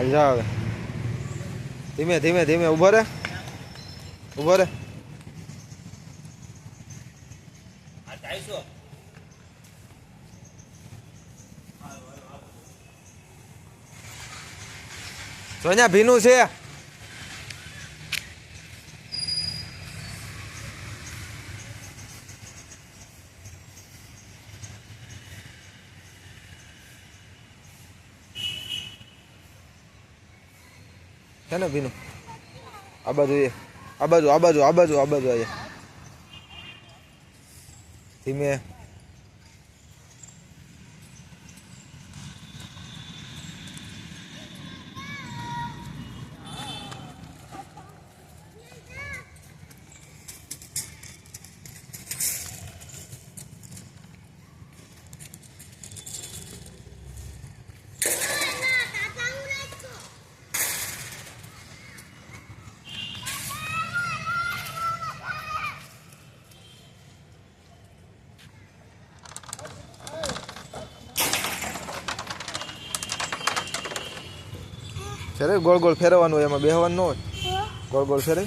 હાલ આવે. ધીમે ધીમે ધીમે ઊભો રે. ઊભો રે. ઢાઈસો ભીનું છે. છે ને ભીનું? આ બાજુ એ. આ બાજુ આ બાજુ આ બાજુ આ બાજુ આયા ધીમે. ફેરે ગોળ ગોળ ફેરવવાનું હોય એમાં બેહવાનું ન હોય? ગોળ ગોળ ફેરે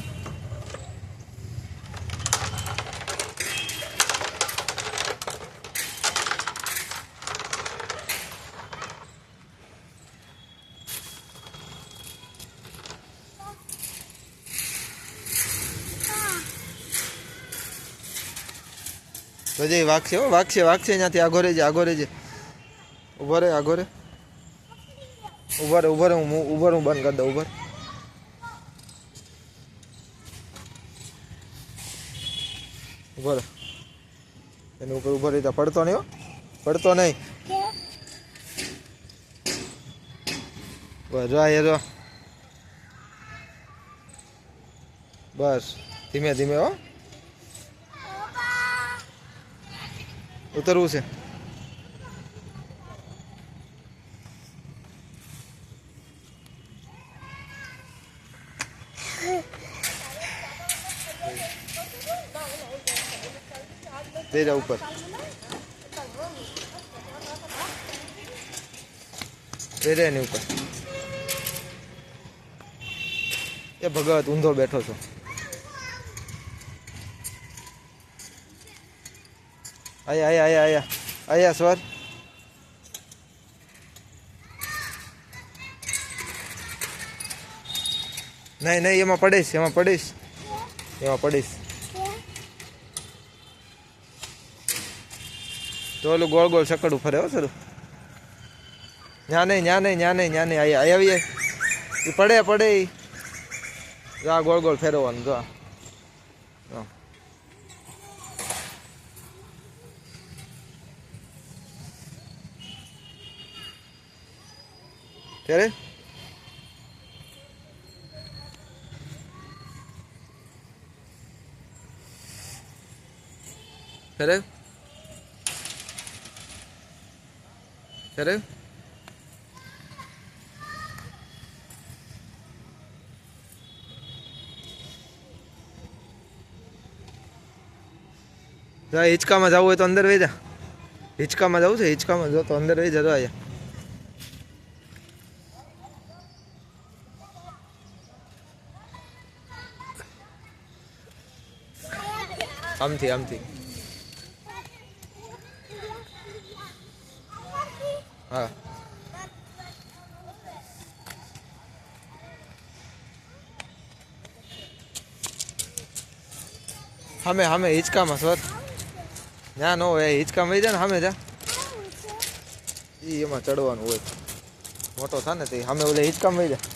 તો જે વાગશે હો, વાગશે વાગશે ત્યાંથી આગો રહેજે આગો રહેજે ઊભો રે આગો રે ઊભા રે ઊભા રે હું ઊભા રે હું બંધ કરી દઉં ઊભા રે. ઊભા રે એની ઉપર ઊભા રહેતા પડતો નહીં હો. પડતો નહીં. બસ, જો આ એ જો બસ, ધીમે ધીમે હો. ઉતરવું છે. તે જા ઉપર. તે રે એની ઉપર. એ ભગત, ઊંધો બેઠો છો. આયા આયા આયા આયા. આયા, સ્વર. નહીં નહીં, એમાં પડીશ એમાં પડીશ. એમાં પડીશ. તો ઓલું ગોળ ગોળ સકડું ફરે હો સર ન્યા નહીં ન્યા નહીં ન્યા નહીં ન્યા નહીં આયા આવીએ એ પડે પડે ઈ. આ ગોળ ગોળ ફેરવવાનું, જો આ. જો. જા હિંચકામાં જવું હોય તો અંદર વહી જા. હિંચકામાં જવું છે, હિંચકામાં જો તો અંદર વહી જા, જો અહીંયા. આમથી આમથી. હા. સામે સામે હિંચકામાં સ્વત ના નો હોય હિંચકામાં મળી જાય ને સામે જા. ઈ એમાં ચડવાનું હોય. મોટો થાય ને તે સામે ઓલે હિંચકામાં મળી જાય.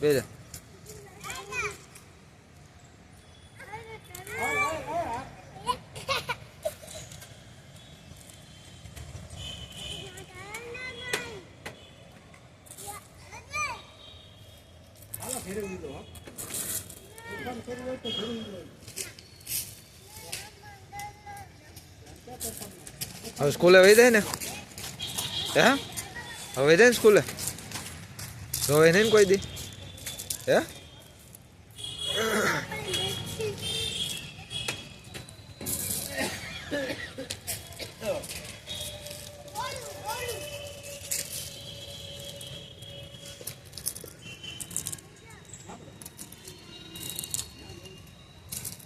બે જા. હવે સ્કૂલે વહી જાય ને? હે? હવે જાય ને સ્કૂલે? હવે નહીં ને કોઈ દી? હે?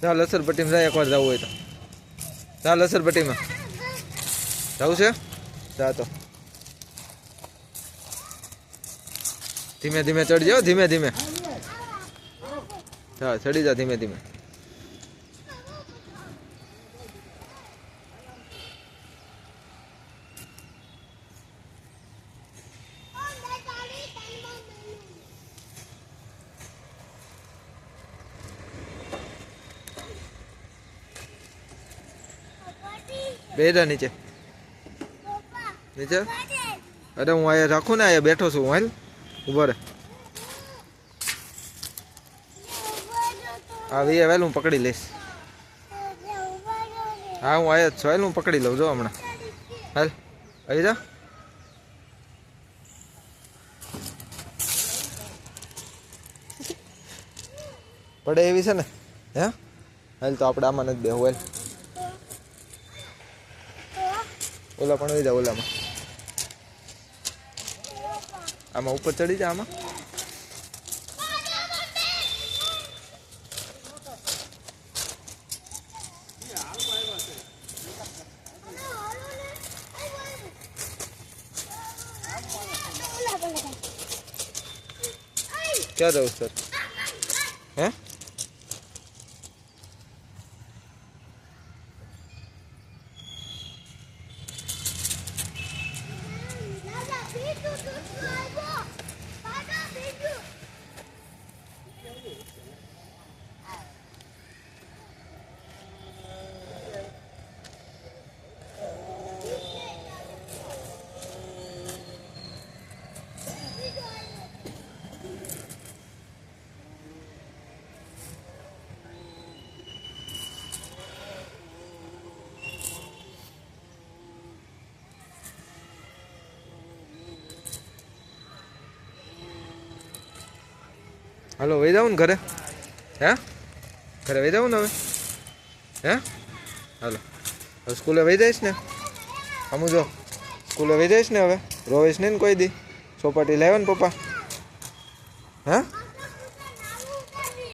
ચાલ લસરપટ્ટીમાં જાય એકવાર જવું હોય તો. ચાલ લસરપટ્ટીમાં જવું છે? જા તો. ધીમે ધીમે ચડી જાઓ, ધીમે ધીમે. હા ચડી જા ધીમે ધીમે. બે જા નીચે. નીચે? અરે હું અહીંયા રાખું ને, અહીંયા બેઠો છું, હાલ. ઊભો રે. હા, વી વેલ હું પકડી લઈશ. હા, હું અહીંયા છું, હાલ, હું પકડી લઉં, જો હમણાં. હાલ, આવી જા. પડે એવી છે ને? હે? હાલ તો આપણે આમાં નથી બે હાલ. ઓલા પણ લઈ જાઓ ઓલામાં. આમાં ઉપર ચડી જા આમાં. ક્યાં જવું સર હાલો, વહી જાઉં ને ઘરે. હે? ઘરે વહી જાઉં ને હવે? હે? હાલો. હવે સ્કૂલે વહી જઈશ ને? આમ જો, સ્કૂલે વહી જઈશ ને હવે? રોવેશ નહીં ને કોઈ દી? ચોપાટી લાવ્યો ને પપ્પા? હે?